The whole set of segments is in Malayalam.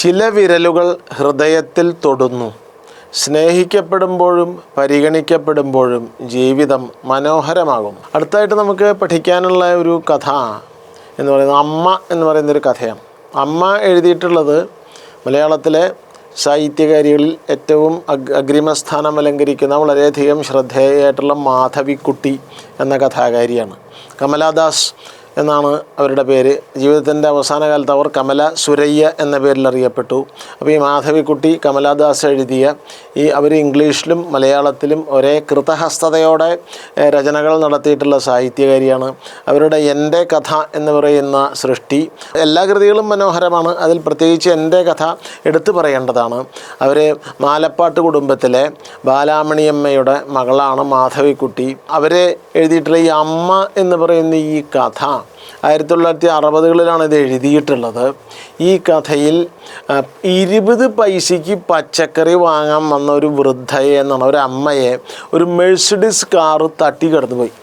ചില വിരലുകൾ ഹൃദയത്തിൽ തൊടുന്നു. സ്നേഹിക്കപ്പെടുമ്പോഴും പരിഗണിക്കപ്പെടുമ്പോഴും ജീവിതം മനോഹരമാകും. അടുത്തായിട്ട് നമുക്ക് പഠിക്കാനുള്ള ഒരു കഥ എന്ന് പറയുന്നത് അമ്മ എന്ന് പറയുന്നൊരു കഥയാണ്. അമ്മ എഴുതിയിട്ടുള്ളത് മലയാളത്തിലെ സാഹിത്യകാരികളിൽ ഏറ്റവും അഗ് അഗ്രിമസ്ഥാനം അലങ്കരിക്കുന്ന വളരെയധികം ശ്രദ്ധേയമായിട്ടുള്ള മാധവിക്കുട്ടി എന്ന കഥാകാരിയാണ്. കമലാദാസ് എന്നാണ് അവരുടെ പേര്. ജീവിതത്തിന്റെ അവസാന കാലത്ത് അവർ കമല സുരയ്യ എന്ന പേരിൽ അറിയപ്പെട്ടു. അപ്പോൾ ഈ മാധവിക്കുട്ടി കമലാദാസ് എഴുതിയ ഈ അവർ ഇംഗ്ലീഷിലും മലയാളത്തിലും ഒരേ കൃതഹസ്തയോടെ രചനകൾ നടത്തിയിട്ടുള്ള സാഹിത്യകാരിയാണ്. അവരുടെ എന്റെ കഥ എന്ന് പറയുന്ന സൃഷ്ടി എല്ലാ കൃതികളും മനോഹരമാണ്. അതിൽ പ്രത്യേകിച്ച് എന്റെ കഥ എടുത്തു പറയേണ്ടതാണ്. അവർ മാലപ്പാട്ട് കുടുംബത്തിലെ ബാലാമണിയമ്മയുടെ മകളാണ് മാധവിക്കുട്ടി. അവരെ എഴുതിയിട്ടുള്ള ഈ അമ്മ എന്ന് പറയുന്ന ഈ കഥ ആയിരത്തി തൊള്ളായിരത്തി അറുപതുകളിലാണ് ഇത് എഴുതിയിട്ടുള്ളത്. ഈ കഥയിൽ ഇരുപത് പൈസയ്ക്ക് പച്ചക്കറി വാങ്ങാൻ വന്ന ഒരു വൃദ്ധയെ എന്നാണ് ഒരു അമ്മയെ ഒരു മെഴ്സിഡിസ് കാറ് തട്ടി കടന്നുപോയി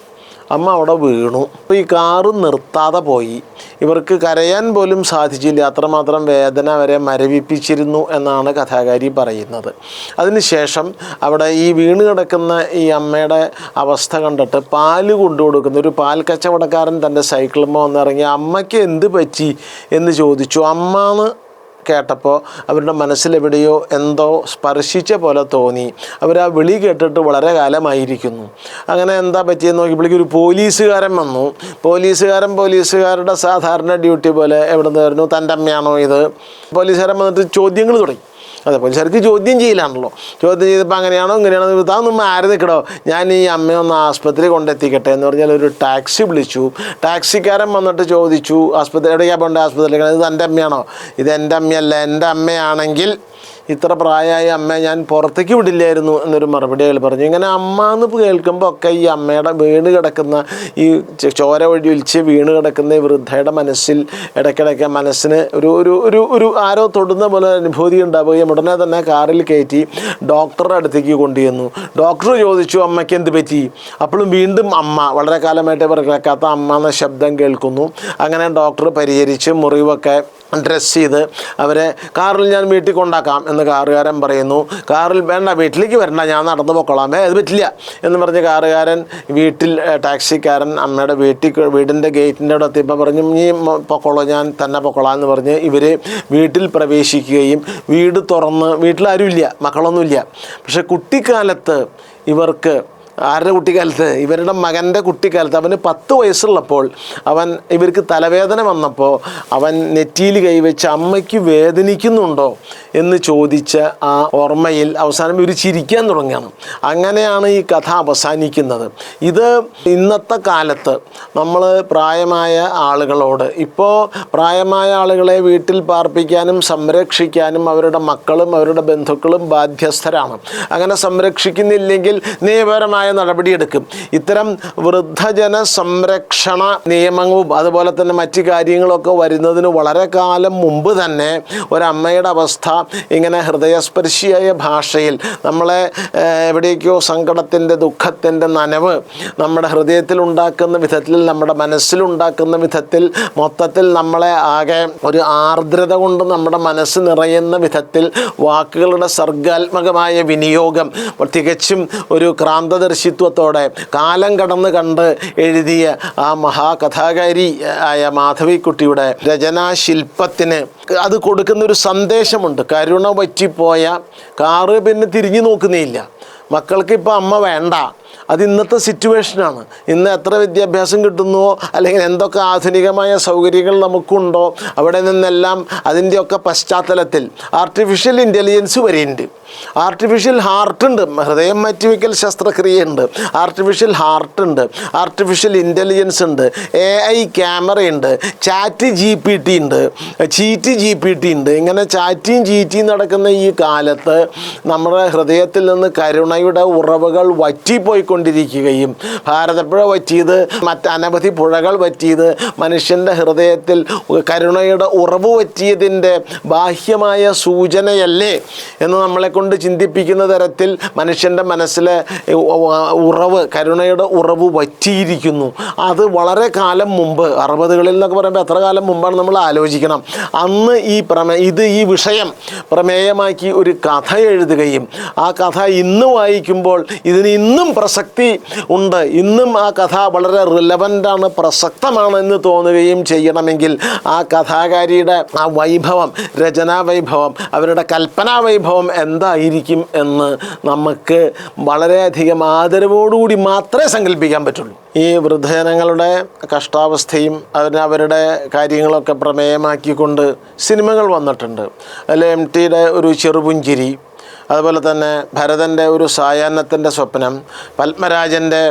അമ്മ അവിടെ വീണു. അപ്പോൾ ഈ കാറ് നിർത്താതെ പോയി. ഇവർക്ക് കരയാൻ പോലും സാധിച്ചില്ല. അത്രമാത്രം വേദന വരെ മരവിപ്പിച്ചിരുന്നു എന്നാണ് കഥാകാരി പറയുന്നത്. അതിനുശേഷം അവിടെ ഈ വീണ് കിടക്കുന്ന ഈ അമ്മയുടെ അവസ്ഥ കണ്ടിട്ട് പാൽ കൊണ്ടു കൊടുക്കുന്ന. ഒരു പാൽ കച്ചവടക്കാരൻ തന്റെ സൈക്കിളുമ്പോൾ വന്നിറങ്ങി അമ്മയ്ക്ക് എന്ത് പറ്റി? എന്ന് ചോദിച്ചു. അമ്മാന്ന് കേട്ടപ്പോൾ അവരുടെ മനസ്സിലെവിടെയോ എന്തോ സ്പർശിച്ച പോലെ തോന്നി. അവർ ആ വിളി കേട്ടിട്ട് വളരെ കാലമായിരിക്കുന്നു. അങ്ങനെ എന്താ പറ്റിയെന്ന് നോക്കിയപ്പോഴേക്കും ഒരു പോലീസുകാരൻ വന്നു. പോലീസുകാരൻ പോലീസുകാരുടെ സാധാരണ ഡ്യൂട്ടി പോലെ എവിടെ നിന്ന് തന്റെ അമ്മയാണോ ഇത്? പോലീസുകാരൻ വന്നിട്ട് ചോദ്യങ്ങൾ തുടങ്ങി. അതെ പോലീസുകാർക്ക് ചോദ്യം ചെയ്യില്ലാണല്ലോ ചോദ്യം ചെയ്തപ്പോൾ അങ്ങനെയാണോ ഇങ്ങനെയാണോ താന്നൊന്നും ആര് നിൽക്കണോ ഞാൻ ഈ അമ്മയെ ഒന്ന് ആസ്പത്രി കൊണ്ടെത്തിക്കട്ടെ എന്ന് പറഞ്ഞാൽ ഒരു ടാക്സി വിളിച്ചു. ടാക്സിക്കാരൻ വന്നിട്ട് ചോദിച്ചു ആസ്പത്രി എവിടെയാണ് പോകേണ്ടത്? ആസ്പത്രിയിലേക്ക്? ഇത് എന്റെ അമ്മയാണോ? ഇത് എന്റെ അമ്മയല്ല എന്റെ അമ്മയാണെങ്കിൽ ഇത്ര പ്രായമായ അമ്മ ഞാൻ പുറത്തേക്ക് വിടില്ലായിരുന്നു എന്നൊരു മറുപടി അയാൾ പറഞ്ഞു. ഇങ്ങനെ അമ്മ എന്ന് കേൾക്കുമ്പോൾ ഒക്കെ ഈ അമ്മയുടെ വീണ് കിടക്കുന്ന ഈ ചോര വഴി ഒലിച്ച് വീണ് കിടക്കുന്ന ഈ വൃദ്ധയുടെ മനസ്സിൽ ഇടയ്ക്കിടയ്ക്ക് മനസ്സിന് ഒരു ഒരു ഒരു ഒരു ആരോ തൊടുന്ന പോലെ അനുഭൂതി ഉണ്ടാവുകയും ഉടനെ തന്നെ കാറിൽ കയറ്റി ഡോക്ടറുടെ അടുത്തേക്ക് കൊണ്ടുചെന്നു. ഡോക്ടർ ചോദിച്ചു അമ്മയ്ക്ക് എന്ത് പറ്റി? അപ്പോഴും വീണ്ടും അമ്മ വളരെ കാലമായിട്ട് ഇവർ അമ്മ എന്ന ശബ്ദം കേൾക്കുന്നു. അങ്ങനെ ഡോക്ടർ പരിഹരിച്ച് മുറിവൊക്കെ ഡ്രസ്സ് ചെയ്ത് അവരെ കാറിൽ ഞാൻ വീട്ടിൽ കൊണ്ടാക്കാം എന്ന് കാറുകാരൻ പറയുന്നു. കാറിൽ വേണ്ട വീട്ടിലേക്ക് വരണ്ട ഞാൻ നടന്നു പൊക്കോളാം. ഏ അത് പറ്റില്ല എന്ന് പറഞ്ഞ് കാറുകാരൻ വീട്ടിൽ ടാക്സിക്കാരൻ അമ്മയുടെ വീട്ടിൽ വീടിന്റെ ഗേറ്റിന്റെ അവിടെ എത്തിയപ്പോൾ പറഞ്ഞു നീ പൊക്കോളോ ഞാൻ തന്നെ പൊക്കോളാം എന്ന് പറഞ്ഞ് ഇവർ വീട്ടിൽ പ്രവേശിക്കുകയും വീട് തുറന്ന് വീട്ടിലാരുമില്ല മക്കളൊന്നുമില്ല. പക്ഷെ കുട്ടിക്കാലത്ത് ഇവർക്ക് ആരുടെ കുട്ടിക്കാലത്ത്? ഇവരുടെ മകന്റെ കുട്ടിക്കാലത്ത്. അവന് പത്ത് വയസ്സുള്ളപ്പോൾ അവൻ ഇവർക്ക് തലവേദന വന്നപ്പോൾ അവൻ നെറ്റിയിൽ കൈവച്ച് അമ്മയ്ക്ക് വേദനിക്കുന്നുണ്ടോ എന്ന് ചോദിച്ച ആ ഓർമ്മയിൽ അവസാനം ഇവർ ചിരിക്കാൻ തുടങ്ങുകയാണ്. അങ്ങനെയാണ് ഈ കഥ അവസാനിക്കുന്നത്. ഇത് ഇന്നത്തെ കാലത്ത് നമ്മൾ പ്രായമായ ആളുകളോട് ഇപ്പോൾ പ്രായമായ ആളുകളെ വീട്ടിൽ പാർപ്പിക്കാനും സംരക്ഷിക്കാനും അവരുടെ മക്കളും അവരുടെ ബന്ധുക്കളും ബാധ്യസ്ഥരാണ്. അങ്ങനെ സംരക്ഷിക്കുന്നില്ലെങ്കിൽ നിയമപരമായ നടപടിയെടുക്കും. ഇത്തരം വൃദ്ധജന സംരക്ഷണ നിയമങ്ങളും അതുപോലെ തന്നെ മറ്റ് കാര്യങ്ങളൊക്കെ വരുന്നതിന് വളരെ കാലം മുമ്പ് തന്നെ ഒരമ്മയുടെ അവസ്ഥ ഇങ്ങനെ ഹൃദയസ്പർശിയായ ഭാഷയിൽ നമ്മളെ എവിടേക്കോ സങ്കടത്തിന്റെ ദുഃഖത്തിന്റെ നനവ് നമ്മുടെ ഹൃദയത്തിൽ ഉണ്ടാക്കുന്ന വിധത്തിൽ നമ്മുടെ മനസ്സിലുണ്ടാക്കുന്ന വിധത്തിൽ മൊത്തത്തിൽ നമ്മളെ ആകെ ഒരു ആർദ്രത കൊണ്ട് നമ്മുടെ മനസ്സ് നിറയുന്ന വിധത്തിൽ വാക്കുകളുടെ സർഗാത്മകമായ വിനിയോഗം തികച്ചും ഒരു ക്രാന്തദർശിത്വത്തോടെ കാലം കടന്ന് കണ്ട് എഴുതിയ ആ മഹാകഥാകാരി ആയ മാധവിക്കുട്ടിയുടെ രചനാശില്പത്തിന് അത് കൊടുക്കുന്ന ഒരു സന്ദേശമുണ്ട്. കരുണ പറ്റിപ്പോയ കാറ് പിന്നെ തിരിഞ്ഞു നോക്കുന്നില്ല മക്കൾക്ക് ഇപ്പോൾ അമ്മ വേണ്ട. അത് ഇന്നത്തെ സിറ്റുവേഷനാണ്. ഇന്ന് എത്ര വിദ്യാഭ്യാസം കിട്ടുന്നുവോ അല്ലെങ്കിൽ എന്തൊക്കെ ആധുനികമായ സൗകര്യങ്ങൾ നമുക്കുണ്ടോ അവിടെ നിന്നെല്ലാം അതിന്റെയൊക്കെ പശ്ചാത്തലത്തിൽ ആർട്ടിഫിഷ്യൽ ഇന്റലിജൻസ് വരെയുണ്ട്. ആർട്ടിഫിഷ്യൽ ഹാർട്ട് ഉണ്ട്. ഹൃദയം മാറ്റിവെക്കൽ ശസ്ത്രക്രിയയുണ്ട് ആർട്ടിഫിഷ്യൽ ഹാർട്ട് ഉണ്ട്. ആർട്ടിഫിഷ്യൽ ഇന്റലിജൻസ് ഉണ്ട്. എ ഐ ക്യാമറയുണ്ട് ചാറ്റ് ജി പി ടി ഉണ്ട്. ചീറ്റ് ജി പി ടി ഉണ്ട്. ഇങ്ങനെ ചാറ്റിയും ചീറ്റിയും നടക്കുന്ന ഈ കാലത്ത് നമ്മുടെ ഹൃദയത്തിൽ നിന്ന് കരുണ കരുണയുടെ ഉറവുകൾ വറ്റിപ്പോയിക്കൊണ്ടിരിക്കുകയും ഭാരതപ്പുഴ വറ്റിയത് മറ്റനവധി പുഴകൾ വറ്റിയത് മനുഷ്യന്റെ ഹൃദയത്തിൽ കരുണയുടെ ഉറവ് വറ്റിയതിന്റെ ബാഹ്യമായ സൂചനയല്ലേ എന്ന് നമ്മളെ കൊണ്ട് ചിന്തിപ്പിക്കുന്ന തരത്തിൽ മനുഷ്യന്റെ മനസ്സിലെ ഉറവ് കരുണയുടെ ഉറവ് വറ്റിയിരിക്കുന്നു. അത് വളരെ കാലം മുമ്പ് അറുപതുകളിൽ എന്നൊക്കെ പറയുമ്പോൾ എത്ര കാലം മുമ്പാണ് നമ്മൾ ആലോചിക്കണം. അന്ന് ഈ പ്രമേ ഇത് ഈ വിഷയം പ്രമേയമാക്കി ഒരു കഥ എഴുതുകയും ആ കഥ ഇന്ന് വായിക്കുമ്പോൾ ഇതിന് ഇന്നും പ്രസക്തി ഉണ്ട്. ഇന്നും ആ കഥ വളരെ റിലവന്റാണ് പ്രസക്തമാണ് എന്ന് തോന്നുകയും ചെയ്യണമെങ്കിൽ ആ കഥാകാരിയുടെ ആ വൈഭവം രചനാ വൈഭവം അവരുടെ കൽപ്പനാ വൈഭവം എന്തായിരിക്കും എന്ന് നമുക്ക് വളരെയധികം ആദരവോടുകൂടി മാത്രമേ സങ്കല്പിക്കാൻ പറ്റുള്ളൂ. ഈ വൃദ്ധജനങ്ങളുടെ കഷ്ടാവസ്ഥയും അതിന് അവരുടെ കാര്യങ്ങളൊക്കെ പ്രമേയമാക്കിക്കൊണ്ട് സിനിമകൾ വന്നിട്ടുണ്ട്. അതിൽ എം ടിയുടെ ഒരു ചെറുപുഞ്ചിരി അതുപോലെ തന്നെ ഭരതന്റെ ഒരു സായാഹ്നത്തിന്റെ സ്വപ്നം പത്മരാജന്റെ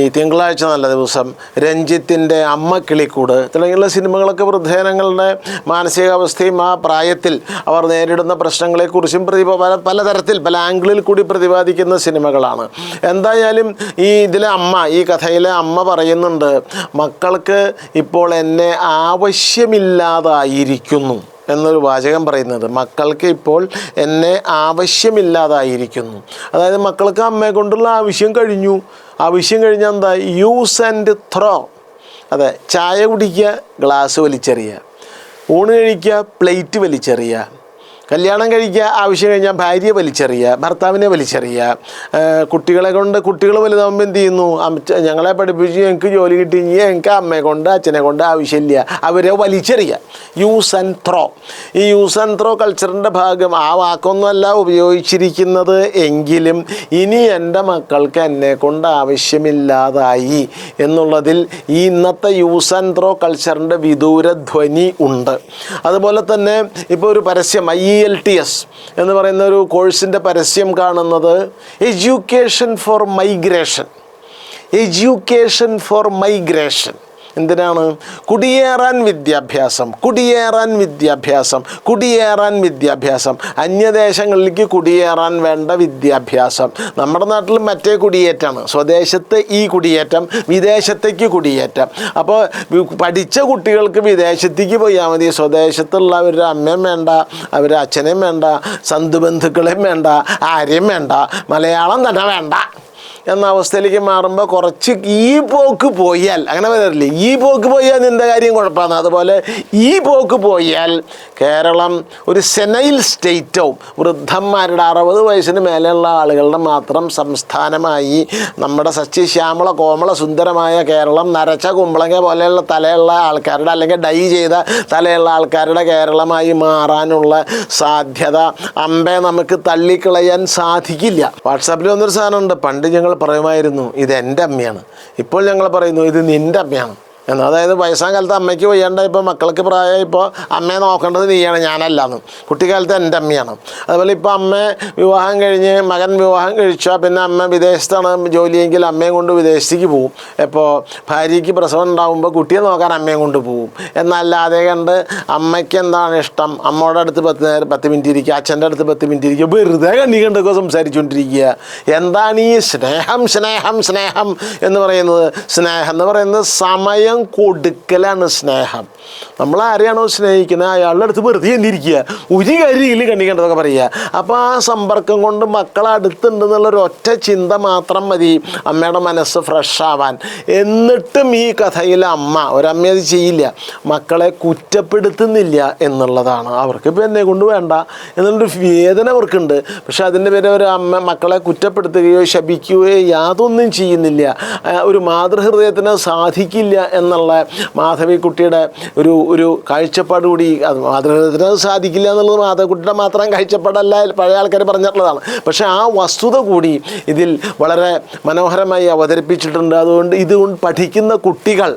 ഈ തിങ്കളാഴ്ച നല്ല ദിവസം രഞ്ജിത്തിന്റെ അമ്മ കിളിക്കൂട് തുടങ്ങിയുള്ള സിനിമകളൊക്കെ വൃദ്ധജനങ്ങളുടെ മാനസികാവസ്ഥയും ആ പ്രായത്തിൽ അവർ നേരിടുന്ന പ്രശ്നങ്ങളെക്കുറിച്ചും പ്രതിഭ പല പലതരത്തിൽ പല ആംഗിളിൽ കൂടി പ്രതിപാദിക്കുന്ന സിനിമകളാണ്. എന്തായാലും ഈ ഇതിലെ അമ്മ ഈ കഥയിലെ അമ്മ പറയുന്നുണ്ട് മക്കൾക്ക് ഇപ്പോൾ എന്നെ ആവശ്യമില്ലാതായിരിക്കുന്നു. എന്നൊരു വാചകം പറയുന്നത് മക്കൾക്ക് ഇപ്പോൾ എന്നെ ആവശ്യമില്ലാതായിരിക്കുന്നു. അതായത് മക്കൾക്ക് അമ്മയെ കൊണ്ടുള്ള ആവശ്യം കഴിഞ്ഞു. ആവശ്യം കഴിഞ്ഞാൽ എന്താ? യൂസ് ആൻഡ് ത്രോ അതെ ചായ കുടിക്കുക ഗ്ലാസ് വലിച്ചെറിയുക. ഊണ് കഴിക്കുക പ്ലേറ്റ് വലിച്ചെറിയുക. കല്യാണം കഴിക്കുക ആവശ്യം കഴിഞ്ഞാൽ ഭാര്യയെ വലിച്ചെറിയുക ഭർത്താവിനെ വലിച്ചെറിയുക. കുട്ടികളെ കൊണ്ട് കുട്ടികൾ വലുതാകുമ്പോൾ എന്ത് ചെയ്യുന്നു? ഞങ്ങളെ പഠിപ്പിച്ചു ഞങ്ങൾക്ക് ജോലി കിട്ടി ഞങ്ങൾക്ക് അമ്മയെ കൊണ്ട് അച്ഛനെ കൊണ്ട് ആവശ്യമില്ല. അവരെ വലിച്ചെറിയുക. യൂസ് ആൻഡ് ത്രോ ഈ യൂസ് ആൻഡ് ത്രോ കൾച്ചറിന്റെ ഭാഗം ആ വാക്കൊന്നുമല്ല ഉപയോഗിച്ചിരിക്കുന്നത് എങ്കിലും ഇനി എന്റെ മക്കൾക്ക് എന്നെ കൊണ്ട് ആവശ്യമില്ലാതായി എന്നുള്ളതിൽ ഈ ഇന്നത്തെ യൂസ് ആൻഡ് ത്രോ കൾച്ചറിന്റെ വിദൂരധ്വനി ഉണ്ട്. അതുപോലെ തന്നെ ഇപ്പോൾ ഒരു പരസ്യം ഐ എൽ ടി എസ് എന്ന് പറയുന്ന ഒരു കോഴ്സിന്റെ പരസ്യം കാണുന്നത് education for migration education for migration എന്തിനാണ്? കുടിയേറാൻ വിദ്യാഭ്യാസം കുടിയേറാൻ വിദ്യാഭ്യാസം കുടിയേറാൻ വിദ്യാഭ്യാസം. അന്യദേശങ്ങളിലേക്ക് കുടിയേറാൻ വേണ്ട വിദ്യാഭ്യാസം. നമ്മുടെ നാട്ടിൽ മറ്റേ കുടിയേറ്റമാണ്. സ്വദേശത്തെ ഈ കുടിയേറ്റം വിദേശത്തേക്ക് കുടിയേറ്റം. അപ്പോൾ പഠിച്ച കുട്ടികൾക്ക് വിദേശത്തേക്ക് പോയാൽ മതി. സ്വദേശത്തുള്ള അവരുടെ അമ്മയും വേണ്ട അവരുടെ അച്ഛനെയും വേണ്ട സന്ധുബന്ധുക്കളെയും വേണ്ട ആരെയും വേണ്ട. മലയാളം തന്നെ വേണ്ട. എന്ന അവസ്ഥയിലേക്ക് മാറുമ്പോൾ കുറച്ച് ഈ പോക്ക് പോയാൽ അങ്ങനെ വരില്ലേ ഈ പോക്ക് പോയാൽ നിന്റെ കാര്യം? കുഴപ്പമാണ് അതുപോലെ ഈ പോക്ക് പോയാൽ കേരളം ഒരു സെനൈൽ സ്റ്റേറ്റോ വൃദ്ധന്മാരുടെ അറുപത് വയസ്സിന് മേലെയുള്ള ആളുകളുടെ മാത്രം സംസ്ഥാനമായി നമ്മുടെ സസ്യശ്യാമള കോമള സുന്ദരമായ കേരളം നരച്ച കുമ്പളങ്ങ പോലെയുള്ള തലയുള്ള ആൾക്കാരുടെ അല്ലെങ്കിൽ ഡൈ ചെയ്ത തലയുള്ള ആൾക്കാരുടെ കേരളമായി മാറാനുള്ള സാധ്യത അമ്പെ നമുക്ക് തള്ളിക്കളയാൻ സാധിക്കില്ല. വാട്സാപ്പിൽ വന്നൊരു സാധനമുണ്ട്. പണ്ട് ഞങ്ങൾ പറയുമായിരുന്നു ഇത് എന്റെ അമ്മയാണ്. ഇപ്പോൾ ഞങ്ങൾ പറയുന്നു ഇത് നിന്റെ അമ്മയാണ്. എന്ന് അതായത് വയസ്സാം കാലത്ത് അമ്മയ്ക്ക് വയ്യാണ്ട ഇപ്പോൾ മക്കൾക്ക് പ്രായം ഇപ്പോൾ അമ്മയെ നോക്കേണ്ടത് നീയാണ് ഞാനല്ലാന്ന്. കുട്ടിക്കാലത്ത് എന്റെ അമ്മയാണ്. അതുപോലെ ഇപ്പോൾ അമ്മ വിവാഹം കഴിഞ്ഞ് മകൻ വിവാഹം കഴിച്ചാൽ പിന്നെ അമ്മ വിദേശത്താണ് ജോലിയെങ്കിൽ അമ്മയും കൊണ്ട് വിദേശത്തേക്ക് പോകും ഇപ്പോൾ ഭാര്യയ്ക്ക് പ്രസവം ഉണ്ടാകുമ്പോൾ കുട്ടിയെ നോക്കാൻ അമ്മയും കൊണ്ട് പോകും എന്നല്ലാതെ കണ്ട് അമ്മയ്ക്ക് എന്താണ് ഇഷ്ടം? അമ്മയുടെ അടുത്ത് പത്ത് നേരം പത്ത് മിനിറ്റ് ഇരിക്കുക അച്ഛന്റെ അടുത്ത് പത്ത് മിനിറ്റ് ഇരിക്കുക വെറുതെ കണ്ണി കണ്ടൊക്കെ സംസാരിച്ചുകൊണ്ടിരിക്കുക. എന്താണ് ഈ സ്നേഹം സ്നേഹം സ്നേഹം എന്ന് പറയുന്നത്? സ്നേഹം എന്ന് പറയുന്നത് സമയം കൊടുക്കലാണ് സ്നേഹം. നമ്മൾ ആരെയാണോ സ്നേഹിക്കുന്നത് അയാളുടെ അടുത്ത് വെറുതെ എന്നിരിക്കുക ഒരു കണ്ണി കണ്ടതൊക്കെ പറയുക. അപ്പോൾ ആ സമ്പർക്കം കൊണ്ട് മക്കൾ അടുത്തുണ്ടെന്നുള്ളൊരു ഒറ്റ ചിന്ത മാത്രം മതി. അമ്മയുടെ മനസ്സ് ഫ്രഷ് ആവാൻ. എന്നിട്ടും ഈ കഥയിൽ അമ്മ ഒരമ്മ അത് ചെയ്യില്ല. മക്കളെ കുറ്റപ്പെടുത്തുന്നില്ല എന്നുള്ളതാണ്. അവർക്ക് ഇപ്പം എന്നെ കൊണ്ട് വേണ്ട എന്നുള്ളൊരു വേദന അവർക്കുണ്ട്. പക്ഷെ അതിന്റെ പേര് ഒരു അമ്മ മക്കളെ കുറ്റപ്പെടുത്തുകയോ ശപിക്കുകയോ യാതൊന്നും ചെയ്യുന്നില്ല. ഒരു മാതൃഹൃദയത്തിന് സാധിക്കില്ല എന്നുള്ള മാധവിക്കുട്ടിയുടെ ഒരു ഒരു കാഴ്ചപ്പാട് കൂടി മാധവത്തിന് അത് സാധിക്കില്ല എന്നുള്ളത് മാധവിക്കുട്ടിയുടെ മാത്രം കാഴ്ചപ്പാടല്ല പഴയ ആൾക്കാർ പറഞ്ഞിട്ടുള്ളതാണ്. പക്ഷേ ആ വസ്തുത കൂടി ഇതിൽ വളരെ മനോഹരമായി അവതരിപ്പിച്ചിട്ടുണ്ട്. അതുകൊണ്ട് ഇത് പഠിക്കുന്ന കുട്ടികൾ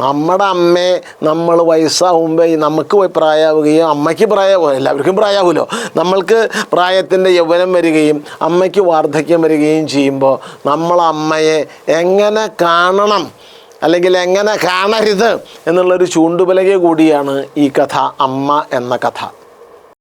നമ്മുടെ അമ്മയെ നമ്മൾ വയസ്സാവുമ്പോൾ നമുക്ക് പ്രായമാവുകയും അമ്മയ്ക്ക് പ്രായമാവുക എല്ലാവർക്കും പ്രായമാവുമല്ലോ നമ്മൾക്ക് പ്രായത്തിന്റെ യൗവനം വരികയും അമ്മയ്ക്ക് വാർദ്ധക്യം വരികയും ചെയ്യുമ്പോൾ നമ്മൾ അമ്മയെ എങ്ങനെ കാണണം? അല്ലെങ്കിൽ എങ്ങനെ കാണരുത് എന്നുള്ളൊരു ചൂണ്ടുപലക കൂടിയാണ് ഈ കഥ അമ്മ എന്ന കഥ.